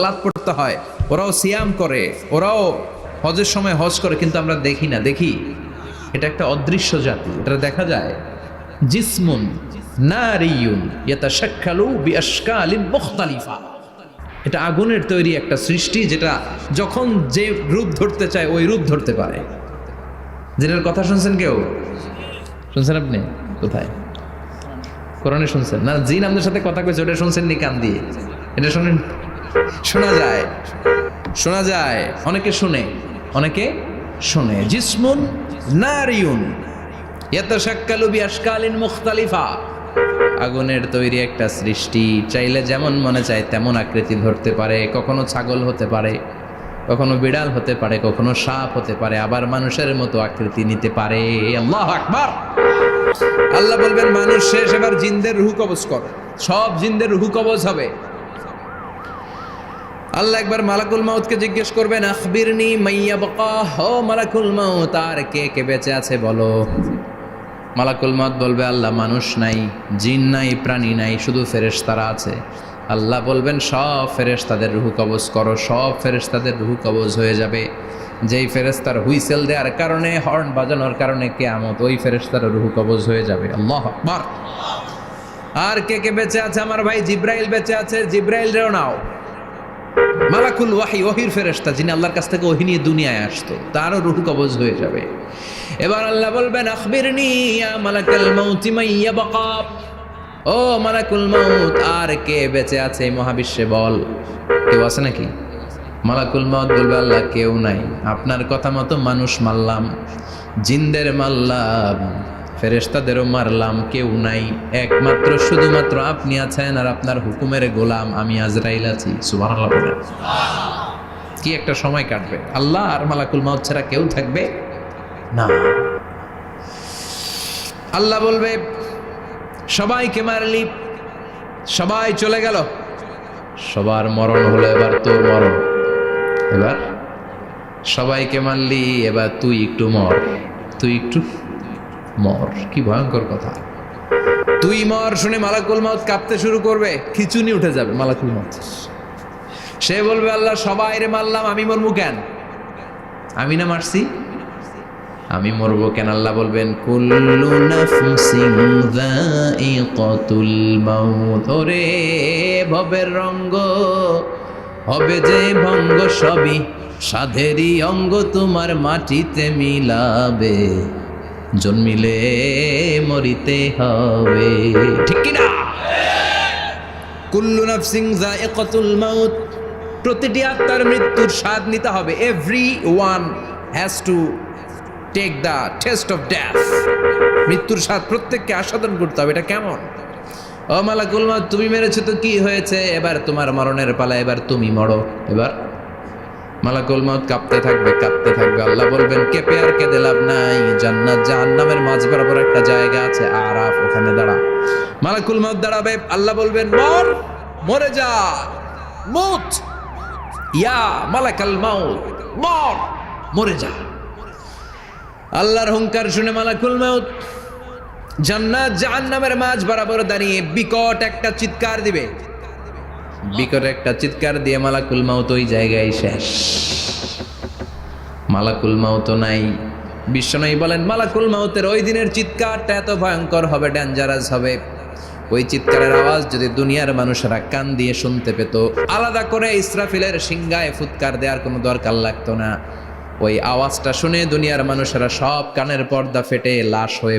সালাদ পড়তে হয়। ওরাও সিয়াম করে, ওরাও হজের সময় হজ করে, কিন্তু আমরা দেখি না। দেখি, এটা একটা অদৃশ্য জাতি। এটা দেখা যায়, জিসমুন নারিয়ুন ইয়াতাশাক্কালু বিআশকালিন মুখতালিফা। এটা আগুনের তৈরি একটা সৃষ্টি, যেটা যখন যে রূপ ধরতে চায়, ওই রূপ ধরতে পারে। যেটার কথা শুনছেন কেউ? শুনছেন আপনি? কোথায়? কোরআনে শুনছেন? না, জিন আমাদের সাথে কথা কইছে, ওটা শুনছেন নি কান দিয়ে। এটা শুনেন? শোনা যায় শোনা যায়, অনেকে শুনে অনেকে শুনে। জিসমুন নারিয়ুন, ইয়াতাশাক্কালু বিআশকালিন মুখতালিফা। আগুনের তৈরি একটা সৃষ্টি, চাইলে যেমন মনে চায় তেমন আকৃতি ধরতে পারে, কখনো ছাগল হতে পারে, কখনো বিড়াল হতে পারে, কখনো সাপ হতে পারে, আবার মানুষের মতো আকৃতি নিতে পারে। আল্লাহ আকবার! আল্লাহ বলবেন, মানুষ শেষ, এবার জিন্দের রুহু কবজ কর। সব জিন্দের রুহু কবজ হবে। আল্লাহ একবার মালাকুল মাউতকে জিজ্ঞেস করবেন, আখবিরনি মাইয়া বকা হো মালাকুল মাউত, আর কে কে বেঁচে আছে বলো? মালাকুল মাউত বলবে, আল্লাহ মানুষ নাই, জিন নাই, প্রাণী নাই, শুধু ফেরেশতারা আছে। আল্লাহ বলবেন, সব ফেরেশতাদের রুহু কবজ করো, সব ফেরেশতাদের রুহু কবজ হয়ে যাবে। যেই ফেরেশতার হুইসেল দেওয়ার কারণে, হর্ন বাজানোর কারণে কেয়ামত, ওই ফেরেশতার রুহু কবজ হয়ে যাবে। আল্লাহ আকবার। আর কে কে বেঁচে আছে? আমার ভাই জিব্রাইল বেঁচে আছে। জিব্রাইল, রেও নাও। মালাকুল ওয়াহি, ওহির ফেরেশতা, যিনি আল্লাহর কাছ থেকে ওহি নিয়ে দুনিয়ায় আসতো, তারও রুহু কবজ হয়ে যাবে। এবার আল্লাহ বলবেন, আখবিরনি ইয়া মালাকাল মাউতি মাইয়া বাকা ও মালাকুল মাউত, আর কে বেঁচে আছে মহাবিশ্বে বল? কেউ আছে নাকি? মালাকুল মাউত বলবে, আল্লাহ, কেউ নাই। আপনার কথা মতো মানুষ মারলাম, জিনদের মারলাম। ফেরেশতাদেরও মারলাম কেউ নাই। একমাত্র, শুধুমাত্র আপনি আছেন আর আপনার হুকুমের গোলাম আমি আজরাইল আছি। বলেন। কি একটা সময় কাটবে। আল্লাহ আর মালাকুল মাউত ছাড়া কেউ থাকবে না। আল্লাহ বলবে, সবাইকে মারলি, সবাই চলে গেল। সবার মরণ হলো এবার তোর মরণ। এবার সবাইকে মারলি, এবার তুই একটু মর। তুই একটু মর, কি ভয়ঙ্কর কথা। তুই মর শুনে মালাকুল মাউত কাঁপতে শুরু করবে, খিচুনি উঠে যাবে মালাকুল মাউত। সে বলবে, আল্লাহ সবাই রে মারলাম, আমি মরমু কেন? আমি না মারছি। আমি মরবো কেন? আল্লাহ বলবেন, কুল্লু নাফসিন মাউত। ওরে ভবের রঙ্গ, হবে যে ভঙ্গ সবই, সাধেরই অঙ্গ তোমার মাটিতে মিলাবে। জন্মিলে মরিতে হবে। ঠিক কি না কুল্লু নাফসিং যায়িকাতুল মাউত। প্রতিটি আত্মার মৃত্যুর স্বাদ নিতে হবে। Every one has to take the test of death মৃত্যুর স্বাদ প্রত্যেককে আস্বাদন করতে হবে। এটা কেমন? ও মালাকুল মাউত, তুমি মেরেছো তো কি হয়েছে? এবার তোমার মরণের পালা, এবার তুমি মরো। এবার মালাকুল মাউত কাঁপতে থাকবে কাঁপতে থাকবে। আল্লাহ বলবেন, কেঁপে আর কেঁদে লাভ নাই। জান্নাত জাহান্নামের মাঝ বরাবর একটা জায়গা আছে, আরাফ, ওখানে দাঁড়া। মালাকুল মাউত দাঁড়াবে, আল্লাহ বলবেন, মর, মরে যা। মুত ইয়া মালাকাল মাউত। মর, মরে যা। আল্লাহর হুঙ্কার শুনে মালাকুল মাউত জান্নাত জাহান্নামের মাঝ বরাবর দাঁড়িয়ে বিকট একটা চিৎকার দিবে। বিকট একটা চিৎকার দিয়ে মালাকুল মাউত ওই জায়গায় শেষ। মালাকুল মাউত নাই। বিশ্বনয়ী বলেন, মালাকুল মাউতের ওই দিনের চিৎকারটা এত ভয়ঙ্কর হবে ডেঞ্জারাস হবে। ওই চিৎকারের আওয়াজ যদি দুনিয়ার মানুষেরা কান দিয়ে শুনতে পেত, আলাদা করে ইসরাফিলের সিংগায় ফুৎকার দেওয়ার কোনো দরকার লাগতো না। ওই আওয়াজটা শুনে দুনিয়ার মানুষেরা সব কানের পর্দা ফেটে লাশ হয়ে